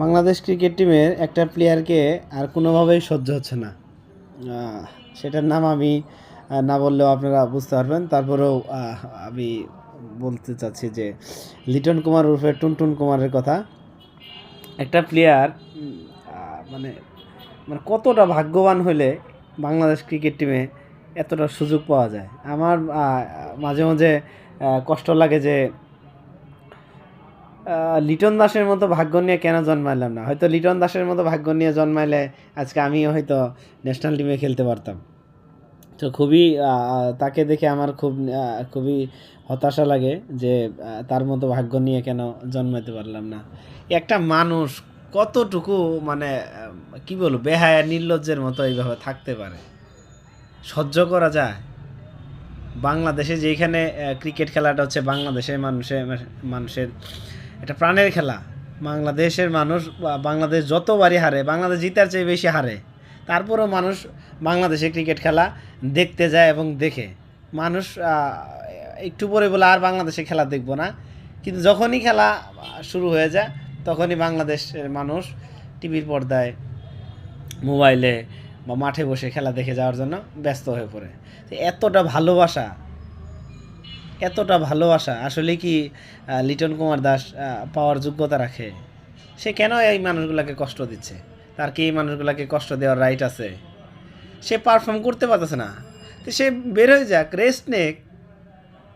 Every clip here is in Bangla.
বাংলাদেশ ক্রিকেট টিমের একটা প্লেয়ারকে আর কোনোভাবেই সহ্য হচ্ছে না। সেটার নাম আমি না বললেও আপনারা বুঝতে পারবেন। তারপরেও আমি বলতে চাচ্ছি যে লিটন কুমার উর্ফে টুনটুন কুমারের কথা। একটা প্লেয়ার মানে মানে কতটা ভাগ্যবান হলে বাংলাদেশ ক্রিকেট টিমে এতটা সুযোগ পাওয়া যায়। আমার মাঝে মাঝে কষ্ট লাগে যে লিটন দাসের মতো ভাগ্য নিয়ে কেন জন্মাইলাম না? হয়তো লিটন দাসের মতো ভাগ্য নিয়ে জন্মাইলে আজকে আমিও হয়তো ন্যাশনাল টিমে খেলতে পারতাম। তো খুবই তাকে দেখে আমার খুব খুবই হতাশা লাগে যে তার মতো ভাগ্য নিয়ে কেন জন্মাইতে পারলাম না। একটা মানুষ কতটুকু মানে কি বলব, বেহায়া, নির্লজ্জের মতো এইভাবে থাকতে পারে? সহ্য করা যায়? বাংলাদেশে যেখানে ক্রিকেট খেলাটা হচ্ছে বাংলাদেশের মানুষের মানুষের এটা প্রাণের খেলা। বাংলাদেশের মানুষ বাংলাদেশ যতবারই হারে, বাংলাদেশ জিতার চেয়ে বেশি হারে, তারপরেও মানুষ বাংলাদেশে ক্রিকেট খেলা দেখতে যায় এবং দেখে। মানুষ একটু পরে বলে আর বাংলাদেশে খেলা দেখব না। কিন্তু যখনই খেলা শুরু হয়ে যায়, তখনই বাংলাদেশের মানুষ টিভির পর্দায়, মোবাইলে বা মাঠে বসে খেলা দেখে যাওয়ার জন্য ব্যস্ত হয়ে পড়ে। এতটা ভালোবাসা এতটা ভালোবাসা আসলে কি লিটন কুমার দাস পাওয়ার যোগ্যতা রাখে? সে কেন এই মানুষগুলোকে কষ্ট দিচ্ছে? তার কি এই মানুষগুলোকে কষ্ট দেওয়ার রাইট আছে? সে পারফর্ম করতে পারতেছে না। তো সে বের হয়ে যাক রেস্ট নেক।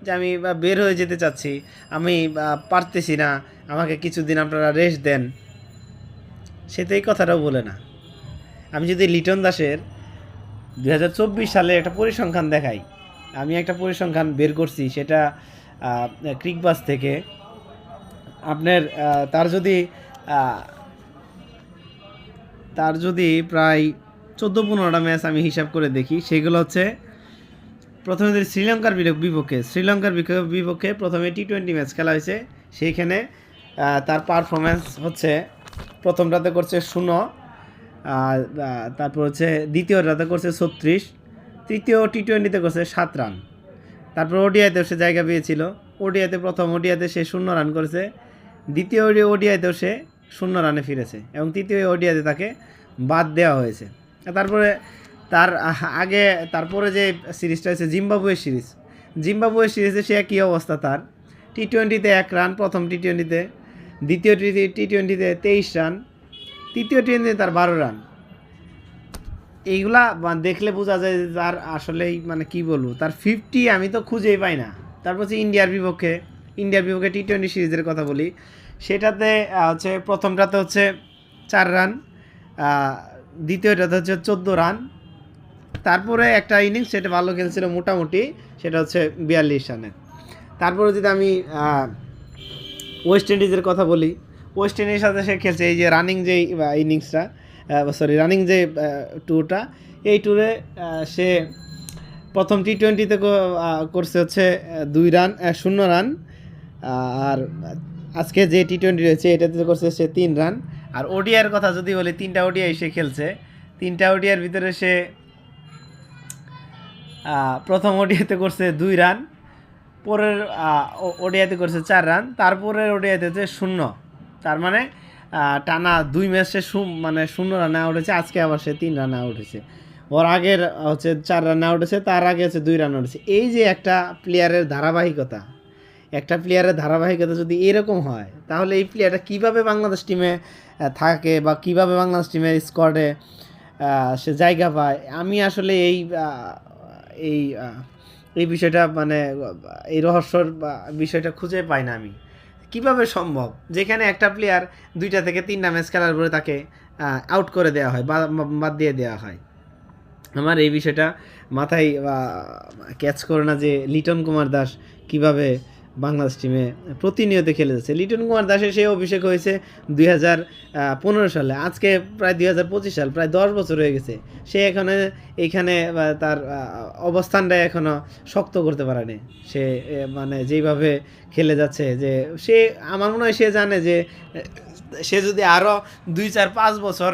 যে আমি বের হয়ে যেতে চাচ্ছি, আমি পারতেছি না, আমাকে কিছুদিন আপনারা রেস্ট দেন। সে তো এই কথাটাও বলে না। আমি যদি লিটন দাসের দু হাজার চব্বিশ সালে একটা পরিসংখ্যান দেখাই আমি একটা পরিসংখ্যান বের করছি, সেটা ক্রিকবাস থেকে। আপনার তার যদি তার যদি প্রায় চোদ্দ পনেরোটা ম্যাচ আমি হিসাব করে দেখি, সেগুলো হচ্ছে, প্রথমে যদি শ্রীলঙ্কার বিপক্ষে শ্রীলঙ্কার বিপক্ষে প্রথমে টি টোয়েন্টি ম্যাচ খেলা হয়েছে, সেইখানে তার পারফরমেন্স হচ্ছে, প্রথমটাতে করছে শূন্য তারপর হচ্ছে দ্বিতীয়টাতে করছে ছত্রিশ তৃতীয় টি টোয়েন্টিতে করছে সাত রান। তারপর ওডিআইতেও সে জায়গা পেয়েছিল। ওডিআইতে প্রথম ওডিআইতে সে শূন্য রান করেছে। দ্বিতীয় ওডিআইতেও সে শূন্য রানে ফিরেছে এবং তৃতীয় ওডিআইতে তাকে বাদ দেওয়া হয়েছে। তারপরে তার আগে, তারপরে যে সিরিজটা হয়েছে জিম্বাবুয়ের সিরিজ। জিম্বাবুয়ের সিরিজে সে কী অবস্থা তার। টি টোয়েন্টিতে এক রান, প্রথম টি টোয়েন্টিতে দ্বিতীয় টি টোয়েন্টিতে তেইশ রান। তৃতীয় টি টোয়েন্টিতে তার বারো রান। এইগুলা দেখলে বোঝা যায় যে তার আসলেই মানে কি বলব, তার ফিফটি আমি তো খুঁজেই পাই না। তারপর হচ্ছে ইন্ডিয়ার বিপক্ষে ইন্ডিয়ার বিপক্ষে টি টোয়েন্টি সিরিজের কথা বলি। সেটাতে হচ্ছে প্রথমটাতে হচ্ছে চার রান দ্বিতীয়টাতে হচ্ছে চোদ্দ রান তারপরে একটা ইনিংস সেটা ভালো খেলছিল মোটামুটি, সেটা হচ্ছে বিয়াল্লিশ রানের। তারপরে যদি আমি ওয়েস্ট ইন্ডিজের কথা বলি ওয়েস্ট ইন্ডিজের সাথে সে খেলছে এই যে রানিং যে ইনিংসটা সরি রানিং যে ট্যুরটা এই ট্যুরে সে প্রথম টি টোয়েন্টিতে করছে হচ্ছে দুই রান শূন্য রান আর আজকে যে টি টোয়েন্টি রয়েছে, এটাতে করছে সে তিন রান আর ওডিআর কথা যদি বলি, তিনটা ওডিআই সে খেলছে, তিনটা ওডিআর ভিতরে সে প্রথম ওডিআইতে করছে দুই রান পরের ওডিআইতে করছে চার রান তারপরের ওডিআইতে হচ্ছে শূন্য, তার মানে টানা দুই ম্যাচে মানে শূন্য রানে আউট হয়েছে আজকে আবার সে তিন রানে আউট হয়েছে ওর আগের হচ্ছে চার রানে আউট হয়েছে তার আগে হচ্ছে দুই রান আউট এই যে একটা প্লেয়ারের ধারাবাহিকতা, একটা প্লেয়ারের ধারাবাহিকতা যদি এরকম হয়, তাহলে এই প্লেয়ারটা কীভাবে বাংলাদেশ টিমে থাকে বা কীভাবে বাংলাদেশ টিমের স্কোয়াডে সে জায়গা পায়? আমি আসলে এই এই এই বিষয়টা মানে এই রহস্যর বিষয়টা খুঁজে পাই না আমি। কীভাবে সম্ভব? যেখানে একটা প্লেয়ার দুইটা থেকে তিনটা ম্যাচ খেলার পরে তাকে আউট করে দেওয়া হয়, বা বাদ দিয়ে দেওয়া হয়। আমার এই বিষয়টা মাথায় ক্যাচ করে না যে লিটন কুমার দাস কীভাবে বাংলাদেশ টিমে প্রতিনিয়ত খেলে যাচ্ছে। লিটন কুমার দাসের সেই অভিষেক হয়েছে দুই হাজার পনেরো সালে। আজকে প্রায় দুই হাজার পঁচিশ সাল প্রায় দশ বছর হয়ে গেছে। সে এখানে এইখানে আহ, তার অবস্থানটা এখনও শক্ত করতে পারেনি। সে মানে যেইভাবে খেলে যাচ্ছে যে সে আমার মনে হয় সে জানে যে সে যদি আরও দুই চার পাঁচ বছর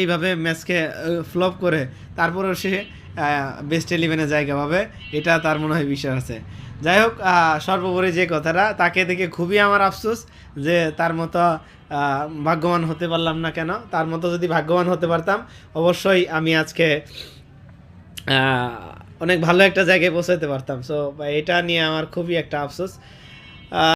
এইভাবে ম্যাচকে ফ্লপ করে তারপরেও সে বেস্ট ইলেভেনে জায়গা পাবে, এটা তার মনে হয় বিশ্বাস আছে। যাই হোক সর্বোপরি যে কথাটা, তাকে দেখে খুবই আমার আফসোস যে তার মতো ভাগ্যবান হতে পারলাম না কেন। তার মতো যদি ভাগ্যবান হতে পারতাম, অবশ্যই আমি আজকে অনেক ভালো একটা জায়গায় পৌঁছাতে পারতাম। সো এটা নিয়ে আমার খুবই একটা আফসোস।